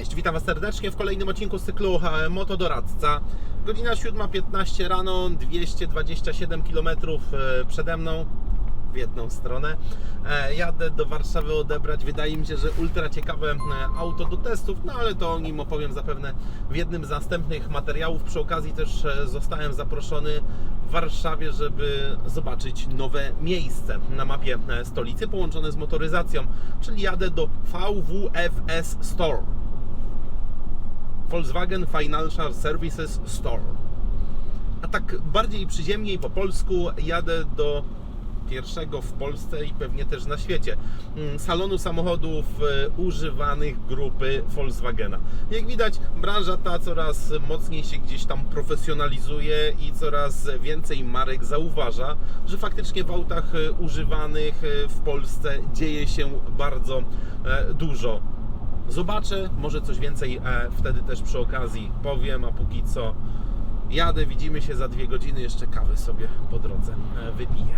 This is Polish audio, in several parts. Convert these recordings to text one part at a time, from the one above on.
Cześć, witam Was serdecznie w kolejnym odcinku cyklu Motodoradca. Godzina 7.15 rano, 227 km e, przede mną w jedną stronę. E, Jadę do Warszawy odebrać, wydaje mi się, że ultra ciekawe e, auto do testów, no ale to o nim opowiem zapewne w jednym z następnych materiałów. Przy okazji też zostałem zaproszony w Warszawie, żeby zobaczyć nowe miejsce na mapie stolicy połączone z motoryzacją, czyli jadę do VWFS Store. Volkswagen Financial Services Store. A tak bardziej przyziemnie i po polsku jadę do pierwszego w Polsce i pewnie też na świecie mm, salonu samochodów e, używanych grupy Volkswagena. Jak widać, branża ta coraz mocniej się gdzieś tam profesjonalizuje i coraz więcej marek zauważa, że faktycznie w autach e, używanych e, w Polsce dzieje się bardzo dużo. Zobaczę, może coś więcej e, wtedy też przy okazji powiem, a póki co jadę, widzimy się za dwie godziny, jeszcze kawę sobie po drodze e, wypiję.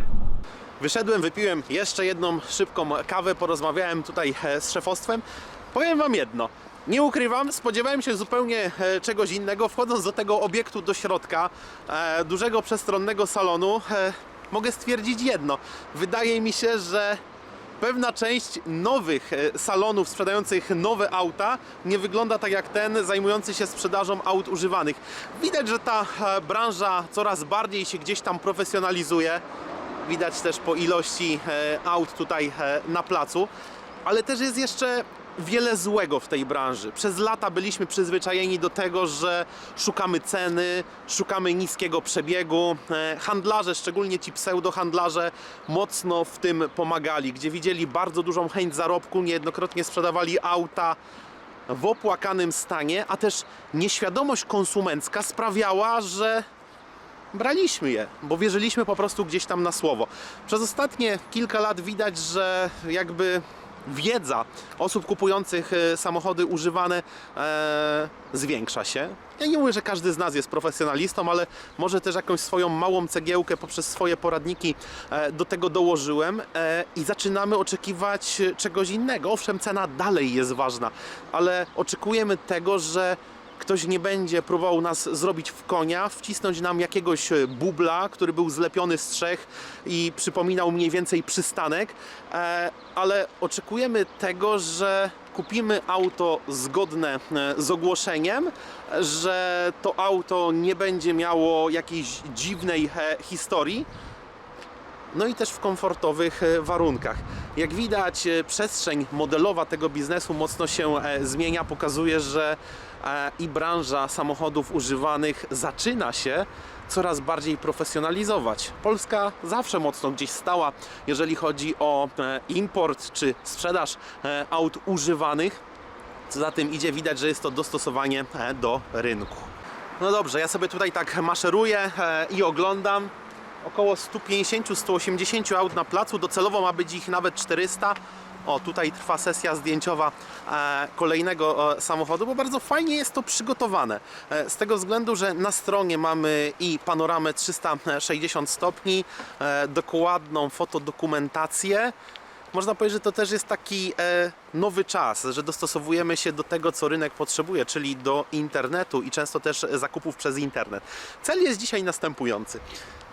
Wyszedłem, wypiłem jeszcze jedną szybką kawę, porozmawiałem tutaj e, z szefostwem. Powiem Wam jedno. Nie ukrywam, spodziewałem się zupełnie e, czegoś innego. Wchodząc do tego obiektu do środka, e, dużego przestronnego salonu, mogę stwierdzić jedno. Wydaje mi się, że pewna część nowych e, salonów sprzedających nowe auta nie wygląda tak jak ten zajmujący się sprzedażą aut używanych. Widać, że ta e, branża coraz bardziej się gdzieś tam profesjonalizuje. Widać też po ilości e, aut tutaj na placu, ale też jest jeszcze wiele złego w tej branży. Przez lata byliśmy przyzwyczajeni do tego, że szukamy ceny, szukamy niskiego przebiegu. E, Handlarze, szczególnie ci pseudohandlarze, mocno w tym pomagali, gdzie widzieli bardzo dużą chęć zarobku, niejednokrotnie sprzedawali auta w opłakanym stanie, a też nieświadomość konsumencka sprawiała, że braliśmy je, bo wierzyliśmy po prostu gdzieś tam na słowo. Przez ostatnie kilka lat widać, że jakby wiedza osób kupujących e, samochody używane e, zwiększa się. Ja nie mówię, że każdy z nas jest profesjonalistą, ale może też jakąś swoją małą cegiełkę poprzez swoje poradniki e, do tego dołożyłem e, i zaczynamy oczekiwać e, czegoś innego. Owszem, cena dalej jest ważna, ale oczekujemy tego, że ktoś nie będzie próbował nas zrobić w konia, wcisnąć nam jakiegoś e, bubla, który był zlepiony z trzech i przypominał mniej więcej przystanek, e, ale oczekujemy tego, że kupimy auto zgodne e, z ogłoszeniem, że to auto nie będzie miało jakiejś dziwnej historii, no i też w komfortowych warunkach. Jak widać, przestrzeń modelowa tego biznesu mocno się zmienia, pokazuje, że i branża samochodów używanych zaczyna się coraz bardziej profesjonalizować. Polska zawsze mocno gdzieś stała, jeżeli chodzi o e, import czy sprzedaż e, aut używanych. Za tym idzie, widać, że jest to dostosowanie e, do rynku. No dobrze, ja sobie tutaj tak maszeruję i oglądam około 150-180 aut na placu. Docelowo ma być ich nawet 400. O, tutaj trwa sesja zdjęciowa e, kolejnego e, samochodu, bo bardzo fajnie jest to przygotowane. E, z tego względu, że na stronie mamy i panoramę 360 stopni, dokładną fotodokumentację. Można powiedzieć, że to też jest taki e, nowy czas, że dostosowujemy się do tego, co rynek potrzebuje, czyli do internetu i często też zakupów przez internet. Cel jest dzisiaj następujący.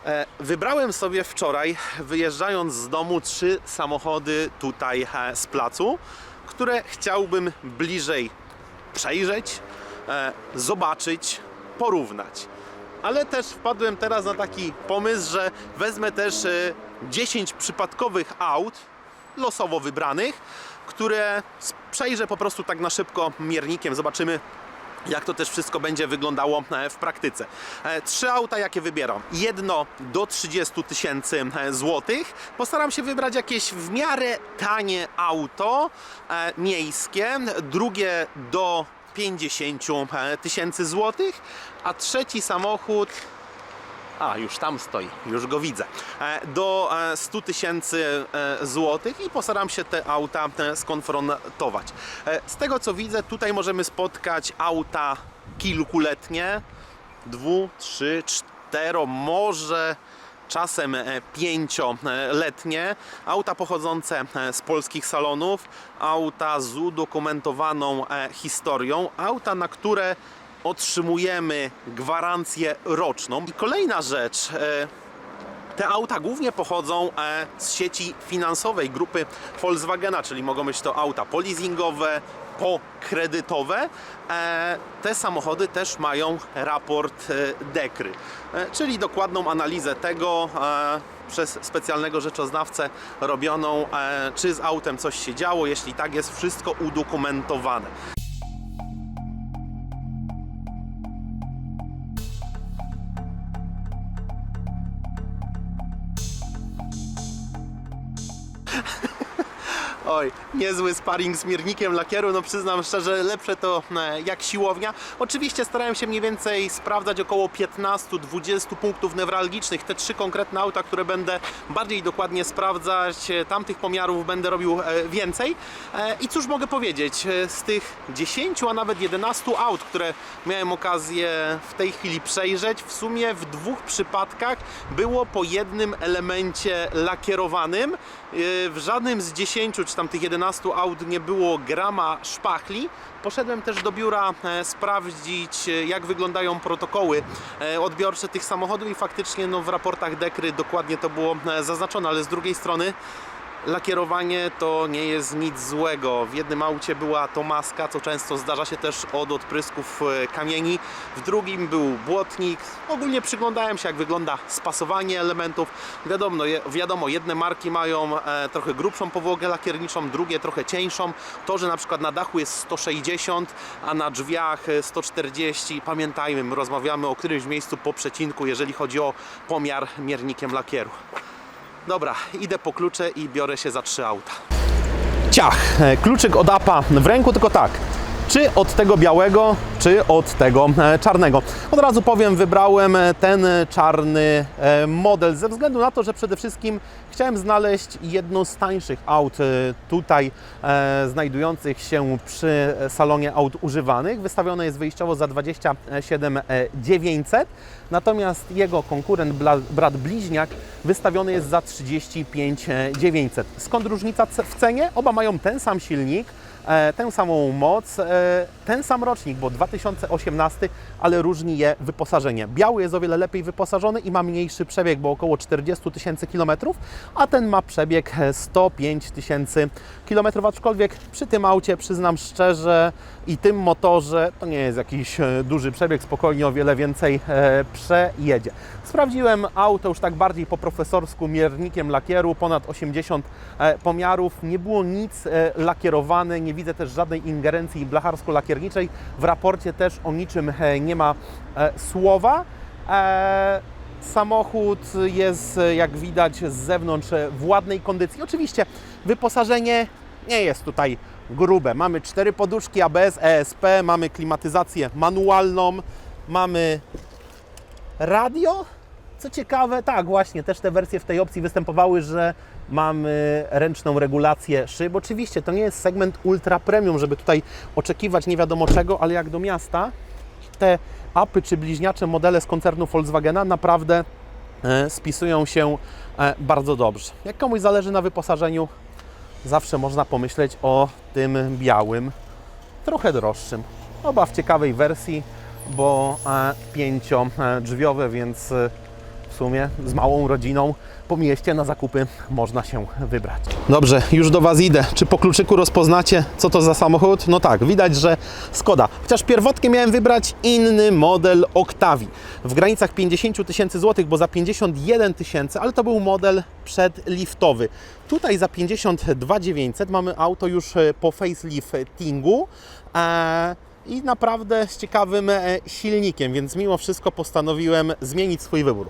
E, Wybrałem sobie wczoraj, wyjeżdżając z domu, trzy samochody tutaj e, z placu, które chciałbym bliżej przejrzeć, e, zobaczyć, porównać. Ale też wpadłem teraz na taki pomysł, że wezmę też e, 10 przypadkowych aut, losowo wybranych, które przejrzę po prostu tak na szybko miernikiem. Zobaczymy, jak to też wszystko będzie wyglądało e, w praktyce. E, Trzy auta, jakie wybieram. Jedno do 30 tysięcy e, złotych. Postaram się wybrać jakieś w miarę tanie auto miejskie. Drugie do 50 tysięcy złotych. A trzeci samochód a, już tam stoi, już go widzę. E, Do e, 100 tysięcy e, złotych i postaram się te auta e, skonfrontować. E, Z tego co widzę, tutaj możemy spotkać auta kilkuletnie, dwu, trzy, cztero, może czasem e, pięcioletnie, auta pochodzące e, z polskich salonów, auta z udokumentowaną e, historią, auta, na które otrzymujemy gwarancję roczną. I kolejna rzecz, e, te auta głównie pochodzą e, z sieci finansowej grupy Volkswagena, czyli mogą być to auta poleasingowe, pokredytowe. E, Te samochody też mają raport DEKRY, czyli dokładną analizę tego przez specjalnego rzeczoznawcę robioną, czy z autem coś się działo, jeśli tak jest wszystko udokumentowane. Oj, niezły sparring z miernikiem lakieru, no przyznam szczerze, lepsze to e, jak siłownia. Oczywiście starałem się mniej więcej sprawdzać około 15-20 punktów newralgicznych. Te trzy konkretne auta, które będę bardziej dokładnie sprawdzać, e, tamtych pomiarów będę robił e, więcej. I cóż mogę powiedzieć, z tych 10, a nawet 11 aut, które miałem okazję w tej chwili przejrzeć, w sumie w dwóch przypadkach było po jednym elemencie lakierowanym. E, W żadnym z 10 czy tam tych 11 aut nie było grama szpachli. Poszedłem też do biura e, sprawdzić, e, jak wyglądają protokoły e, odbiorcze tych samochodów i faktycznie no, w raportach Dekry dokładnie to było zaznaczone, ale z drugiej strony lakierowanie to nie jest nic złego. W jednym aucie była to maska, co często zdarza się też od odprysków e, kamieni. W drugim był błotnik. Ogólnie przyglądałem się, jak wygląda spasowanie elementów. Wiadomo, wiadomo jedne marki mają e, trochę grubszą powłogę lakierniczą, drugie trochę cieńszą. To, że na przykład na dachu jest 160, a na drzwiach e, 140. Pamiętajmy, my rozmawiamy o którymś miejscu po przecinku, jeżeli chodzi o pomiar miernikiem lakieru. Dobra, idę po klucze i biorę się za trzy auta. Ciach, e, kluczyk od APA w ręku, tylko tak. Czy od tego białego, czy od tego e, czarnego. Od razu powiem, wybrałem e, ten e, czarny model ze względu na to, że przede wszystkim chciałem znaleźć jedno z tańszych aut tutaj znajdujących się przy salonie aut używanych. Wystawione jest wyjściowo za 27 900, natomiast jego konkurent, brat bliźniak, wystawiony jest za 35 900. Skąd różnica w cenie? Oba mają ten sam silnik, tę samą moc, e, ten sam rocznik, bo 2018, ale różni je wyposażenie. Biały jest o wiele lepiej wyposażony i ma mniejszy przebieg, bo około 40 tysięcy kilometrów, a ten ma przebieg e, 105 tysięcy kilometrów, aczkolwiek przy tym aucie przyznam szczerze i tym motorze to nie jest jakiś e, duży przebieg, spokojnie o wiele więcej e, przejedzie. Sprawdziłem auto już tak bardziej po profesorsku miernikiem lakieru, ponad 80 e, pomiarów, nie było nic e, lakierowane, nie widzę też żadnej ingerencji blacharsko-lakierniczej, w raporcie też o niczym nie ma e, słowa. E, Samochód jest, e, jak widać z zewnątrz, w ładnej kondycji. Oczywiście wyposażenie nie jest tutaj grube. Mamy cztery poduszki ABS, ESP, mamy klimatyzację manualną, mamy radio. Co ciekawe, tak, właśnie, też te wersje w tej opcji występowały, że mamy ręczną regulację szyb. Oczywiście to nie jest segment ultra premium, żeby tutaj oczekiwać nie wiadomo czego, ale jak do miasta, te apy czy bliźniacze modele z koncernu Volkswagena naprawdę e, spisują się e, bardzo dobrze. Jak komuś zależy na wyposażeniu, zawsze można pomyśleć o tym białym, trochę droższym. Oba w ciekawej wersji, bo e, pięciodrzwiowe, więc sumie z małą rodziną po mieście na zakupy można się wybrać. Dobrze, już do Was idę. Czy po kluczyku rozpoznacie, co to za samochód? No tak, widać, że Skoda. Chociaż pierwotnie miałem wybrać inny model Octavii w granicach 50 tysięcy złotych, bo za 51 tysięcy, ale to był model przedliftowy. Tutaj za 52 900 mamy auto już e, po faceliftingu. E, i naprawdę z ciekawym e, silnikiem, więc mimo wszystko postanowiłem zmienić swój wybór.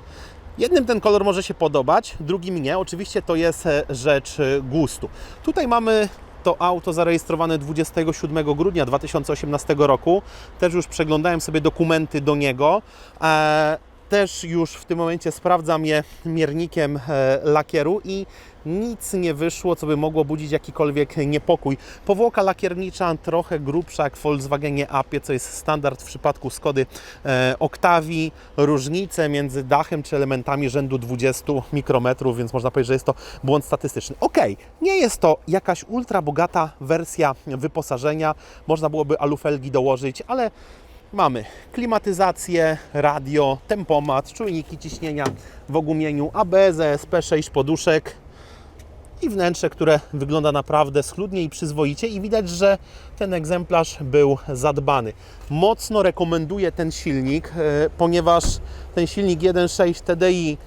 Jednym ten kolor może się podobać, drugim nie. Oczywiście to jest e, rzecz e, gustu. Tutaj mamy to auto zarejestrowane 27 grudnia 2018 roku. Też już przeglądałem sobie dokumenty do niego. Też już w tym momencie sprawdzam je miernikiem e, lakieru i nic nie wyszło, co by mogło budzić jakikolwiek niepokój. Powłoka lakiernicza trochę grubsza jak w Volkswagenie Apie, co jest standard w przypadku Skody e, Octavii. Różnice między dachem czy elementami rzędu 20 mikrometrów, więc można powiedzieć, że jest to błąd statystyczny. Ok, nie jest to jakaś ultra bogata wersja wyposażenia. Można byłoby alufelgi dołożyć, ale Mamy klimatyzację, radio, tempomat, czujniki ciśnienia w ogumieniu, ABS, SP6 poduszek i wnętrze, które wygląda naprawdę schludnie i przyzwoicie i widać, że ten egzemplarz był zadbany. Mocno rekomenduję ten silnik, e, ponieważ ten silnik 1.6 TDI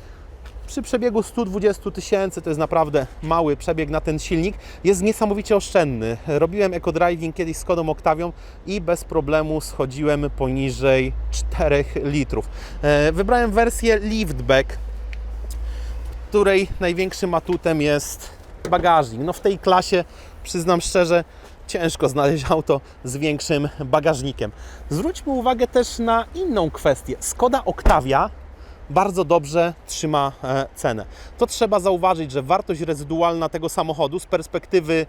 przy przebiegu 120 tysięcy, to jest naprawdę mały przebieg na ten silnik, jest niesamowicie oszczędny. Robiłem eco-driving kiedyś z Kodą Octavią i bez problemu schodziłem poniżej 4 litrów. E, Wybrałem wersję liftback, której największym atutem jest bagażnik. No w tej klasie, przyznam szczerze, ciężko znaleźć auto z większym bagażnikiem. Zwróćmy uwagę też na inną kwestię. Skoda Octavia bardzo dobrze trzyma e, cenę. To trzeba zauważyć, że wartość rezydualna tego samochodu z perspektywy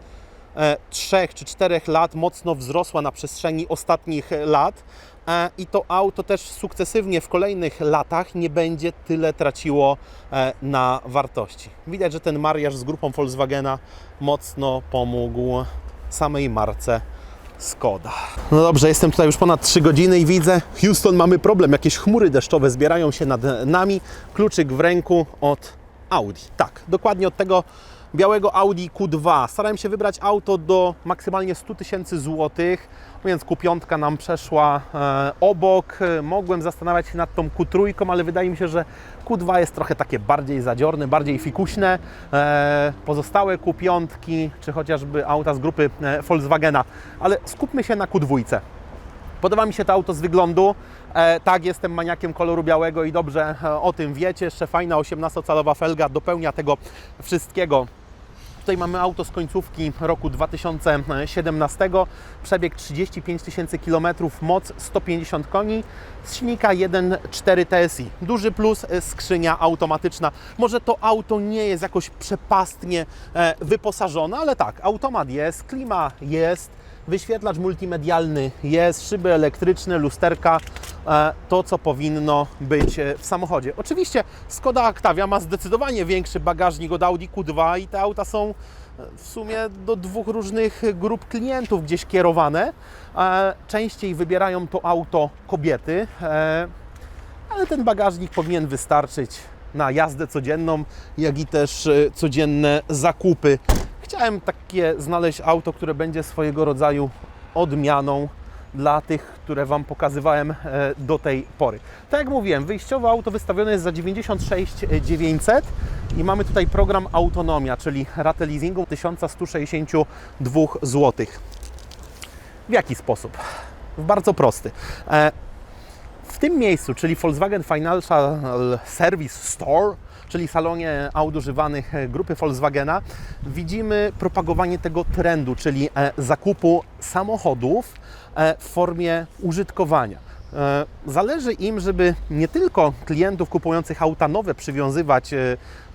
e, 3 czy 4 lat mocno wzrosła na przestrzeni ostatnich lat e, i to auto też sukcesywnie w kolejnych latach nie będzie tyle traciło e, na wartości. Widać, że ten mariaż z grupą Volkswagena mocno pomógł samej marce Skoda. No dobrze, jestem tutaj już ponad 3 godziny i widzę, Houston, mamy problem. Jakieś chmury deszczowe zbierają się nad nami. Kluczyk w ręku od Audi. Tak, dokładnie od tego białego Audi Q2. Starałem się wybrać auto do maksymalnie 100 tysięcy złotych, więc Q5 nam przeszła e, obok. E, Mogłem zastanawiać się nad tą Q3, ale wydaje mi się, że Q2 jest trochę takie bardziej zadziorne, bardziej fikuśne. E, pozostałe Q5 czy chociażby auta z grupy Volkswagena, ale skupmy się na Q2. Podoba mi się to auto z wyglądu. E, tak, jestem maniakiem koloru białego i dobrze e, o tym wiecie. Jeszcze fajna 18-calowa felga dopełnia tego wszystkiego. Tutaj mamy auto z końcówki roku 2017, przebieg 35 tysięcy kilometrów, moc 150 koni, z silnika 1.4 TSI. Duży plus, e, skrzynia automatyczna. Może to auto nie jest jakoś przepastnie e, wyposażone, ale tak, automat jest, klima jest, wyświetlacz multimedialny jest, szyby elektryczne, lusterka, e, to co powinno być e, w samochodzie. Oczywiście Skoda Octavia ma zdecydowanie większy bagażnik od Audi Q2 i te auta są e, w sumie do dwóch różnych grup klientów gdzieś kierowane. Częściej wybierają to auto kobiety, ale ten bagażnik powinien wystarczyć na jazdę codzienną, jak i też codzienne zakupy. Chciałem takie znaleźć auto, które będzie swojego rodzaju odmianą dla tych, które Wam pokazywałem e, do tej pory. Tak jak mówiłem, wyjściowe auto wystawione jest za 96 900 i mamy tutaj program Autonomia, czyli ratę leasingu 1162 zł. W jaki sposób? W bardzo prosty. Tym miejscu, czyli Volkswagen Financial Service Store, czyli salonie aut używanych e, grupy Volkswagena, widzimy propagowanie tego trendu, czyli e, zakupu samochodów e, w formie użytkowania. Zależy im, żeby nie tylko klientów kupujących auta nowe przywiązywać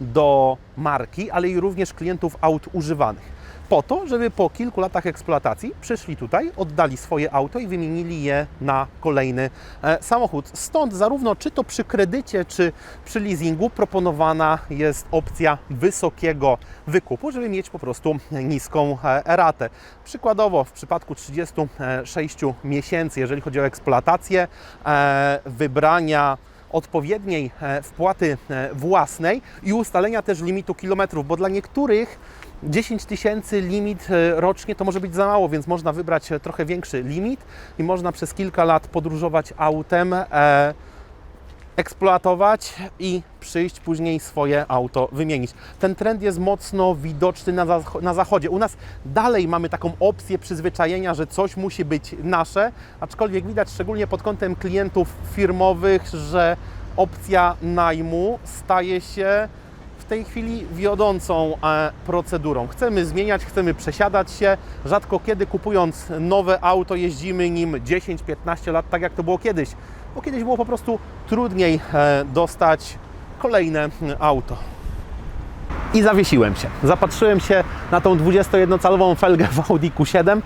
do marki, ale i również klientów aut używanych po to, żeby po kilku latach eksploatacji przyszli tutaj, oddali swoje auto i wymienili je na kolejny e, samochód. Stąd zarówno czy to przy kredycie, czy przy leasingu proponowana jest opcja wysokiego wykupu, żeby mieć po prostu niską e, ratę. Przykładowo w przypadku 36 miesięcy, jeżeli chodzi o eksploatację, e, wybrania odpowiedniej e, wpłaty e, własnej i ustalenia też limitu kilometrów, bo dla niektórych 10 tysięcy limit e, rocznie to może być za mało, więc można wybrać trochę większy limit i można przez kilka lat podróżować autem, e, eksploatować i przyjść później swoje auto wymienić. Ten trend jest mocno widoczny na, zach- na zachodzie. U nas dalej mamy taką opcję przyzwyczajenia, że coś musi być nasze, aczkolwiek widać szczególnie pod kątem klientów firmowych, że opcja najmu staje się w tej chwili wiodącą e, procedurą. Chcemy zmieniać, chcemy przesiadać się. Rzadko kiedy kupując nowe auto jeździmy nim 10-15 lat, tak jak to było kiedyś. Bo kiedyś było po prostu trudniej e, dostać kolejne mm, auto. I zawiesiłem się. Zapatrzyłem się na tą 21-calową felgę w Audi Q7.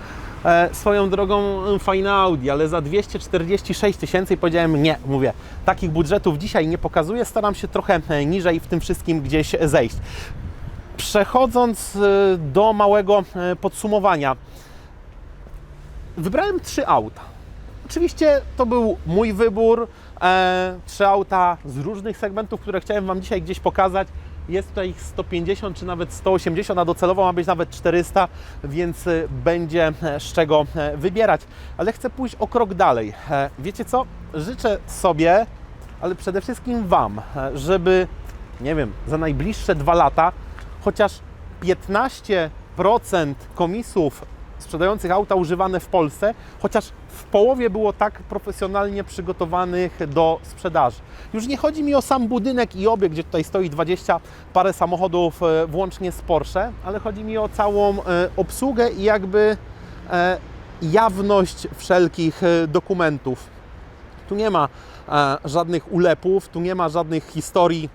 E, swoją drogą mm, fajne Audi, ale za 246 tysięcy powiedziałem nie, mówię, takich budżetów dzisiaj nie pokazuję, staram się trochę e, niżej w tym wszystkim gdzieś zejść. Przechodząc do małego podsumowania, wybrałem trzy auta. Oczywiście to był mój wybór. E, trzy auta z różnych segmentów, które chciałem Wam dzisiaj gdzieś pokazać. Jest tutaj ich 150 czy nawet 180, a docelowo ma być nawet 400, więc e, będzie e, z czego wybierać. Ale chcę pójść o krok dalej. Wiecie co? Życzę sobie, ale przede wszystkim Wam, żeby, nie wiem, za najbliższe dwa lata chociaż 15% komisów sprzedających auta używane w Polsce, chociaż w połowie było tak profesjonalnie przygotowanych do sprzedaży. Już nie chodzi mi o sam budynek i obiekt, gdzie tutaj stoi 20 parę samochodów e, włącznie z Porsche, ale chodzi mi o całą e, obsługę i jakby e, jawność wszelkich dokumentów. Tu nie ma żadnych ulepów, tu nie ma żadnych historii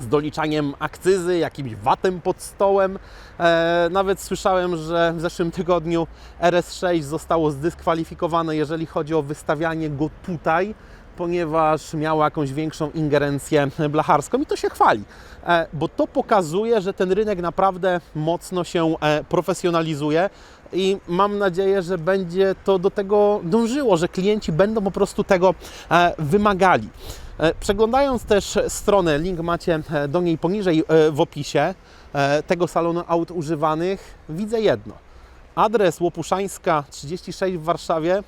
z doliczaniem akcyzy, jakimś watem pod stołem. E, nawet słyszałem, że w zeszłym tygodniu RS6 zostało zdyskwalifikowane, jeżeli chodzi o wystawianie go tutaj, ponieważ miało jakąś większą ingerencję blacharską i to się chwali, e, bo to pokazuje, że ten rynek naprawdę mocno się e, profesjonalizuje i mam nadzieję, że będzie to do tego dążyło, że klienci będą po prostu tego e, wymagali. E, Przeglądając też stronę, link macie e, do niej poniżej e, w opisie tego salonu aut używanych, widzę jedno. Adres Łopuszańska 36 w Warszawie.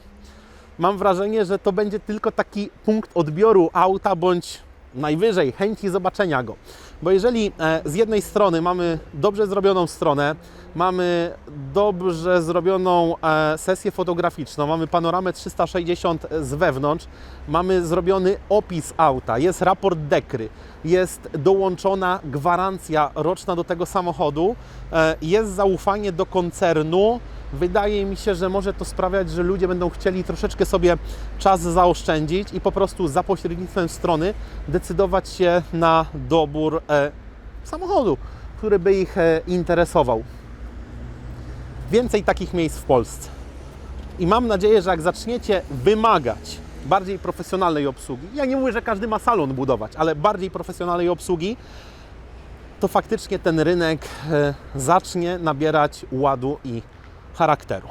Mam wrażenie, że to będzie tylko taki punkt odbioru auta bądź najwyżej chęci zobaczenia go. Bo jeżeli e, z jednej strony mamy dobrze zrobioną stronę, mamy dobrze zrobioną e, sesję fotograficzną, mamy panoramę 360 z wewnątrz, mamy zrobiony opis auta, jest raport dekry, jest dołączona gwarancja roczna do tego samochodu, e, jest zaufanie do koncernu, wydaje mi się, że może to sprawiać, że ludzie będą chcieli troszeczkę sobie czas zaoszczędzić i po prostu za pośrednictwem strony decydować się na dobór e, samochodu, który by ich e, interesował. Więcej takich miejsc w Polsce. I mam nadzieję, że jak zaczniecie wymagać bardziej profesjonalnej obsługi, ja nie mówię, że każdy ma salon budować, ale bardziej profesjonalnej obsługi, to faktycznie ten rynek e, zacznie nabierać ładu i charakteru.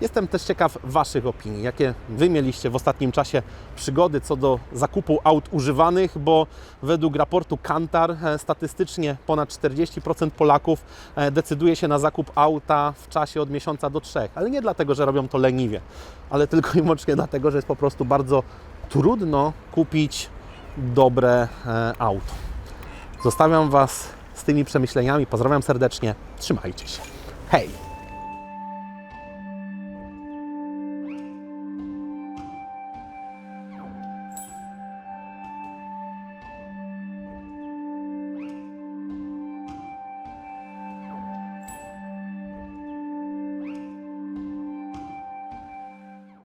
Jestem też ciekaw Waszych opinii, jakie Wy mieliście w ostatnim czasie przygody co do zakupu aut używanych, bo według raportu Kantar e, statystycznie ponad 40% Polaków e, decyduje się na zakup auta w czasie od miesiąca do trzech, ale nie dlatego, że robią to leniwie, ale tylko i wyłącznie dlatego, że jest po prostu bardzo trudno kupić dobre e, auto. Zostawiam Was z tymi przemyśleniami, pozdrawiam serdecznie, trzymajcie się. Hej!